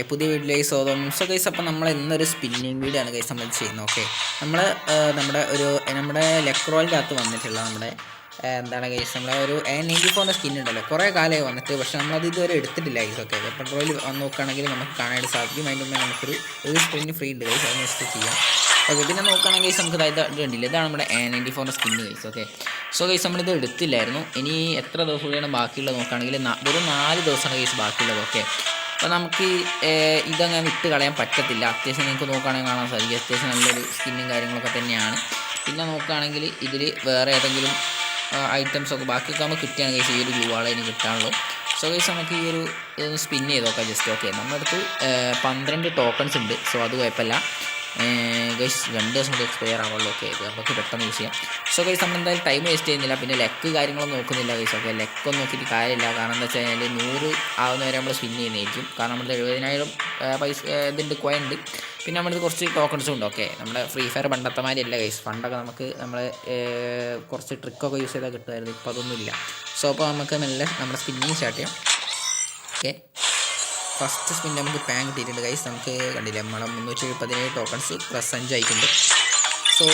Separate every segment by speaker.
Speaker 1: നമ്മുടെ പുതിയ വീഡിയോയിൽ സ്വാഗതം സോ ഗൈസ് അപ്പോൾ നമ്മൾ ഇന്നൊരു സ്പിന്നിങ് വീഡിയോ ആണ് ഗൈസ് നമ്മൾ ചെയ്യുന്നത് ഓക്കെ നമ്മൾ നമ്മുടെ ഒരു നമ്മുടെ ലെക്രോളിന്റെ അകത്ത് വന്നിട്ടുള്ള നമ്മുടെ എന്താണ് ഗൈസ് നമ്മളെ ഒരു നയന്റി ഫോറിന്റെ സ്കിൻ ഉണ്ടല്ലോ. കുറേ കാലമായി വന്നിട്ട് പക്ഷെ നമ്മളത് ഇതുവരെ എടുത്തിട്ടില്ല ഗൈസ് ഓക്കെ പെട്രോളിൽ വന്ന് നോക്കുകയാണെങ്കിൽ നമുക്ക് കാണാനായിട്ട് സാധിക്കും. അതിന്റെ മുന്നേ നമുക്കൊരു ഒരു സ്പിന്ന് ഫ്രീ ഉണ്ട് ഗൈസ് അത് ജസ്റ്റ് ചെയ്യാം. ഓക്കെ പിന്നെ നോക്കുകയാണെങ്കിൽ ഗൈസ് നമുക്ക് ഇതായത് ഇത് കണ്ടില്ല? ഇതാണ് നമ്മുടെ എ നയന്റി ഫോറിന്റെ skin guys okay so guys നമ്മളിത് എടുത്തില്ലായിരുന്നു. ഇനി എത്ര ദിവസം കൂടിയാണ് ബാക്കിയുള്ളത് നോക്കുകയാണെങ്കിൽ വെറും നാല് ദിവസമാണ് ഗൈസ് ബാക്കിയുള്ളത് ഓക്കെ അപ്പോൾ നമുക്ക് ഇതങ്ങനെ വിട്ട് കളയാൻ പറ്റത്തില്ല. അത്യാവശ്യം നിങ്ങൾക്ക് നോക്കുകയാണെങ്കിൽ കാണാൻ സാധിക്കും. അത്യാവശ്യം നല്ലൊരു സ്കിന്നും കാര്യങ്ങളൊക്കെ തന്നെയാണ്. പിന്നെ നോക്കുകയാണെങ്കിൽ ഇതിൽ വേറെ ഏതെങ്കിലും ഐറ്റംസ് ഒക്കെ ബാക്കിയൊക്കെ നമുക്ക് കിട്ടിയാണ് ഗൈസ് ഈ ഒരു ഗ്ലൂ ആളെ ഇനി കിട്ടാനുള്ളൂ. സോ ഗൈസ് നമുക്ക് ഈ ഒരു സ്പിൻ ചെയ്ത് നോക്കാം. ജസ്റ്റ് ഓക്കെ നമ്മുടെ അടുത്ത് പന്ത്രണ്ട് ടോക്കൺസ് ഉണ്ട്. സോ അത് കുഴപ്പമില്ല. ഗൈസ് രണ്ട് ദിവസം കൂടി എക്സ്പയർ ആവുള്ളൂ. ഓക്കെ ഇത് നമുക്ക് പെട്ടെന്ന് യൂസ് ചെയ്യാം. സോ ഗൈസ് നമ്മൾ എന്തായാലും ടൈം വേസ്റ്റ് ചെയ്യുന്നില്ല. പിന്നെ ലെക്ക് കാര്യങ്ങളൊന്നും നോക്കുന്നില്ല ഗൈസ് ഓക്കെ ലെക്കൊന്നും നോക്കിയിട്ട് കാര്യമില്ല. കാരണം എന്താ വെച്ച് കഴിഞ്ഞാൽ നൂറ് ആവുന്ന വരെ നമ്മൾ സ്പിൻ ചെയ്യുന്നതായിരിക്കും. കാരണം നമ്മുടെ എഴുപതിനായിരം പൈസ ഇതുണ്ട് ഇതുണ്ട് ഉണ്ട്. പിന്നെ നമ്മളിത് കുറച്ച് ടോക്കൺസും ഉണ്ട്. ഓക്കെ നമ്മുടെ ഫ്രീ ഫയർ പണ്ടത്തെ മാതിരി അല്ല ഗൈസ് പണ്ടൊക്കെ നമുക്ക് നമ്മൾ കുറച്ച് ട്രിക്കൊക്കെ യൂസ് ചെയ്താൽ കിട്ടുമായിരുന്നു. ഇപ്പോൾ അതൊന്നുമില്ല. സോ അപ്പോൾ നമുക്ക് നല്ല നമ്മുടെ സ്പിന്നിങ് സ്റ്റാർട്ട് ചെയ്യാം. ഓക്കെ ഫസ്റ്റ് സ്പിൻ നമുക്ക് പാൻ കിട്ടിയിട്ടുണ്ട്. ഗൈസ് നമുക്ക് കണ്ടില്ല നമ്മളെ മുന്നൂറ്റി പതിനേഴ് ടോക്കൺസ് പ്ലസ് അഞ്ചായിട്ടുണ്ട് സോ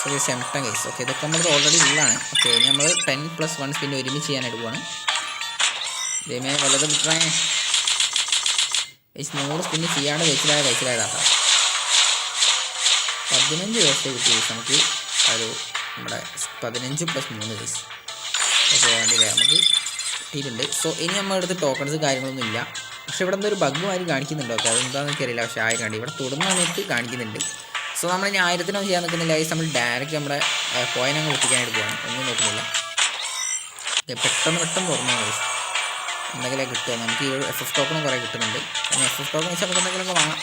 Speaker 1: സോ സെംട്ടൻ ഗൈസ് ഓക്കെ ഇതൊക്കെ നമ്മൾ ഓൾറെഡി ഉള്ളതാണ് ഓക്കെ നമ്മൾ ടെൻ പ്ലസ് വൺ സ്പിൻ ഒരുമിച്ച് ചെയ്യാനായിട്ട് പോവാണ്. ഇതേമേ വല്ലതും കിട്ടണേ. ഗൈസ് നൂറ് സ്പിന്ന് ചെയ്യാണ്ട് കഴിച്ചിലായ കഴിച്ചിലായതാണ് പതിനഞ്ച് ദിവസത്തെ കിട്ടി നമുക്ക് ഒരു നമ്മുടെ പതിനഞ്ച് പ്ലസ് മൂന്ന് ഗൈസ് ഓക്കെ കിട്ടിയിട്ടുണ്ട് സോ ഇനി നമ്മുടെ അടുത്ത് ടോക്കൺസ് കാര്യങ്ങളൊന്നും ഇല്ല. പക്ഷേ ഇവിടെ എന്തൊരു ബഗ് മാതിരി കാണിക്കുന്നുണ്ടോ ഓക്കെ അതെന്താണെന്ന് അറിയില്ല പക്ഷേ ആയി കണ്ടി. ഇവിടെ തുടർന്ന് വന്നിട്ട് കാണിക്കുന്നുണ്ട്. സോ നമ്മൾ ഇനി ആയിരത്തിനൊന്നും ചെയ്യാൻ നിൽക്കുന്നില്ല. ഈ നമ്മൾ ഡയറക്റ്റ് നമ്മുടെ കോയിൻ അങ്ങ് ഒട്ടിക്കാനായിട്ട് പോകണം ഒന്നും നോക്കുന്നില്ല. പെട്ടെന്ന് പെട്ടെന്ന് തുറന്നു എന്തെങ്കിലും കിട്ടുമോ? നമുക്ക് ഈ എഫ് എഫ് ടോക്കണും കുറേ കിട്ടുന്നുണ്ട്. എഫ് എഫ് ടോക്കൺ വെച്ചാൽ നമുക്ക് എന്തെങ്കിലുമൊക്കെ വാങ്ങാം.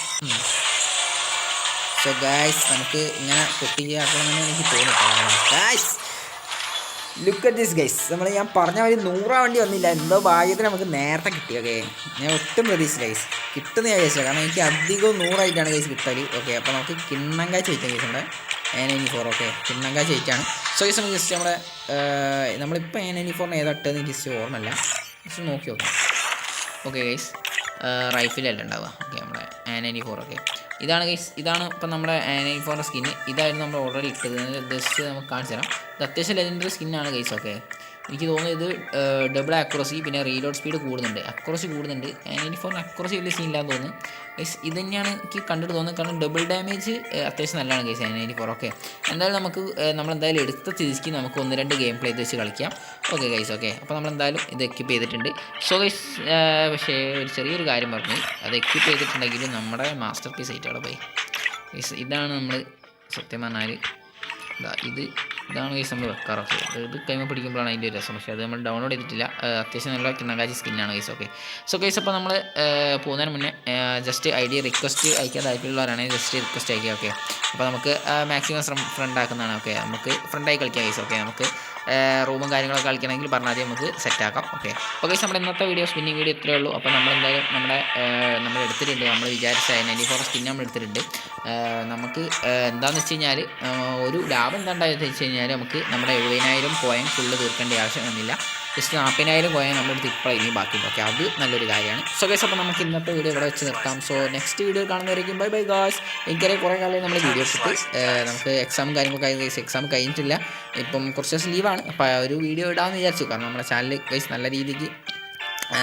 Speaker 1: സോ ഗായ്സ് നമുക്ക് ഇങ്ങനെ പൊട്ടിക്കാക്കണമെന്ന് എനിക്ക് തോന്നിട്ടോ guys look at this guys നമ്മൾ ഞാൻ പറഞ്ഞ വഴി നൂറാം വണ്ടി വന്നില്ല. എന്തോ ഭാഗ്യത്തിന് നമുക്ക് നേരത്തെ കിട്ടി ഓക്കെ ഞാൻ ഒട്ടും പ്രതീക്ഷിച്ചില്ല ഗൈസ് കിട്ടുന്ന ഞാൻ വിചാരിച്ചില്ല. കാരണം എനിക്ക് അധികവും നൂറായിട്ടാണ് ഗൈസ് കിട്ടൽ. ഓക്കെ അപ്പോൾ നമുക്ക് കിണ്ണങ്കാ ചോദിക്കാം ഗൈസ് നമ്മുടെ എൻ എനി ഫോർ ഓക്കെ കിണ്ണങ്കാ ചോദിക്കാണ്. സോ ഗൈസ് നമുക്ക് ജസ്റ്റ് നമ്മുടെ നമ്മളിപ്പോൾ എൻ എനി ഫോറിന് ഏതാട്ടെന്ന് എനിക്ക് ജസ്റ്റ് ഓർമ്മയില്ല. ജസ്റ്റ് നോക്കി നോക്കാം. ഓക്കെ ഗൈസ് റൈഫിലല്ല ഉണ്ടാവുക. ഓക്കെ നമ്മുടെ എൻ എനി ഫോർ ഓക്കെ ഇതാണ് ഗൈസ് ഇതാണ് ഇപ്പം നമ്മുടെ നൈൻ സ്കിന്ന് ഇതായിരുന്നു നമ്മൾ ഓൾറെഡി ഇട്ടത്. ജസ്റ്റ് നമുക്ക് കാണിച്ചു തരാം ഇത് അത്യാവശ്യം ലെജൻഡറി സ്കിന്നാണ് ഗൈസ് ഓക്കെ എനിക്ക് തോന്നുന്നത് ഇത് ഡബിൾ അക്രോസി പിന്നെ റീലോഡ് സ്പീഡ് കൂടുന്നുണ്ട്. അക്രോസി കൂടുന്നുണ്ട്. എനിക്ക് ഫോൺ അക്രോസി വലിയ സീനില്ലാന്ന് തോന്നുന്നു. ഇത് തന്നെയാണ് എനിക്ക് കണ്ടിട്ട് തോന്നുന്നത്. കാരണം ഡബിൾ ഡാമേജ് അത്യാവശ്യം നല്ലതാണ് ഗൈസ് എനിക്ക് ഓക്കെ എന്തായാലും നമുക്ക് നമ്മൾ എന്തായാലും എടുത്ത തിരിച്ച് നമുക്ക് ഒന്ന് രണ്ട് ഗെയിം പ്ലേ വെച്ച് കളിക്കാം. ഓക്കെ ഗൈസ് ഓക്കെ അപ്പോൾ നമ്മൾ എന്തായാലും ഇത് എക്യൂപ്പ് ചെയ്തിട്ടുണ്ട്. സോ ഗൈസ് പക്ഷേ ഒരു ചെറിയൊരു കാര്യം പറഞ്ഞു. അത് എക്യൂപ്പ് ചെയ്തിട്ടുണ്ടെങ്കിൽ നമ്മുടെ മാസ്റ്റർ പീസ് ആയിട്ടാണ് പോയി. ഗൈസ് ഇതാണ് നമ്മൾ സത്യം പറഞ്ഞാൽ ഇത് ഇതാണ് ഗൈസ് നമ്മൾ വെക്കാറൊക്കെ. ഇത് കൈമ പിടിക്കുമ്പോഴാണ് അതിന്റെ ഒരു രസം. പക്ഷേ അത് നമ്മൾ ഡൗൺലോഡ് ചെയ്തിട്ടില്ല. അത്യാവശ്യം നല്ല കിണകാജി സ്കിന്നാണ് ഗൈസ് ഓക്കെ സോ ഗൈസ് അപ്പോൾ നമ്മൾ പോകുന്നതിന് മുന്നേ ജസ്റ്റ് ഐ ഡി റിക്വസ്റ്റ് അയക്കാൻ താല്പര്യമുള്ളവരാണെങ്കിൽ ജസ്റ്റ് റിക്വസ്റ്റ് അയക്കുക ഓക്കെ അപ്പോൾ നമുക്ക് മാക്സിമം ഫ്രണ്ട് ആക്കുന്നതാണ് ഓക്കെ നമുക്ക് ഫ്രണ്ടായി കളിക്കാം ഗൈസ് ഓക്കെ നമുക്ക് റൂമും കാര്യങ്ങളൊക്കെ കളിക്കണമെങ്കിൽ പറഞ്ഞാൽ മതി നമുക്ക് സെറ്റ് ആക്കാം. ഓക്കെ അപ്പോൾ ഗൈസ് നമ്മുടെ ഇന്നത്തെ വീഡിയോ സ്പിന്നിങ് വീഡിയോ ഇത്രയേ ഉള്ളൂ. അപ്പോൾ നമ്മൾ എന്തായാലും നമ്മുടെ നമ്മൾ എടുത്തിട്ടുണ്ട്. നമ്മൾ വിചാരിച്ച നയന്റി ഫോർ സ്കിൻ നമ്മൾ എടുത്തിട്ടുണ്ട്. നമുക്ക് എന്താണെന്ന് വെച്ച് കഴിഞ്ഞാൽ ഒരു ലാഭം എന്താ ഉണ്ടായെന്ന് വെച്ച് കഴിഞ്ഞാൽ നമുക്ക് നമ്മുടെ എഴുപതിനായിരം പോയിന്റ് ഫുള്ള് തീർക്കേണ്ട ആവശ്യം വന്നില്ല ജസ്റ്റ് നാൽപ്പതിനായിരം കോയിൻ നമ്മുടെ അടുത്ത് ഇനി ബാക്കി ഓക്കെ അത് നല്ലൊരു കാര്യമാണ്. സോ ഗൈസ് അപ്പോൾ നമുക്ക് ഇന്നത്തെ വീഡിയോ ഇവിടെ വെച്ച് നിർത്താം. സോ നെക്സ്റ്റ് വീഡിയോ കാണുന്നവരേക്കും ബൈ ബൈ ഗാസ് എനിക്കറിയാം കുറേ കാലം നമ്മൾ വീഡിയോ ഇട്ടിട്ട് നമുക്ക് എക്സാം കാര്യങ്ങളൊക്കെ ഗൈസ് എക്സാം കഴിഞ്ഞിട്ടില്ല. ഇപ്പം കുറച്ച് ദിവസം ലീവാണ് അപ്പോൾ ഒരു വീഡിയോ ഇടാമെന്ന് വിചാരിച്ചു. കാരണം നമ്മുടെ ചാനൽ ഗൈസ് നല്ല രീതിക്ക്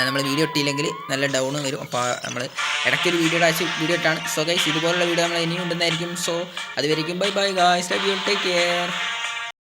Speaker 1: നമ്മൾ വീഡിയോ ഇട്ടില്ലെങ്കിൽ നല്ല ഡൗൺ വരും. അപ്പോൾ നമ്മൾ ഇടയ്ക്കൊരു വീഡിയോ ഇടാച്ച് വീഡിയോ ഇട്ടാണ്. സോ ഗൈസ് ഇതുപോലുള്ള വീഡിയോ നമ്മൾ ഇനിയും ഉണ്ടെന്നായിരിക്കും സോ അതുവരെയും bye bye guys love you take care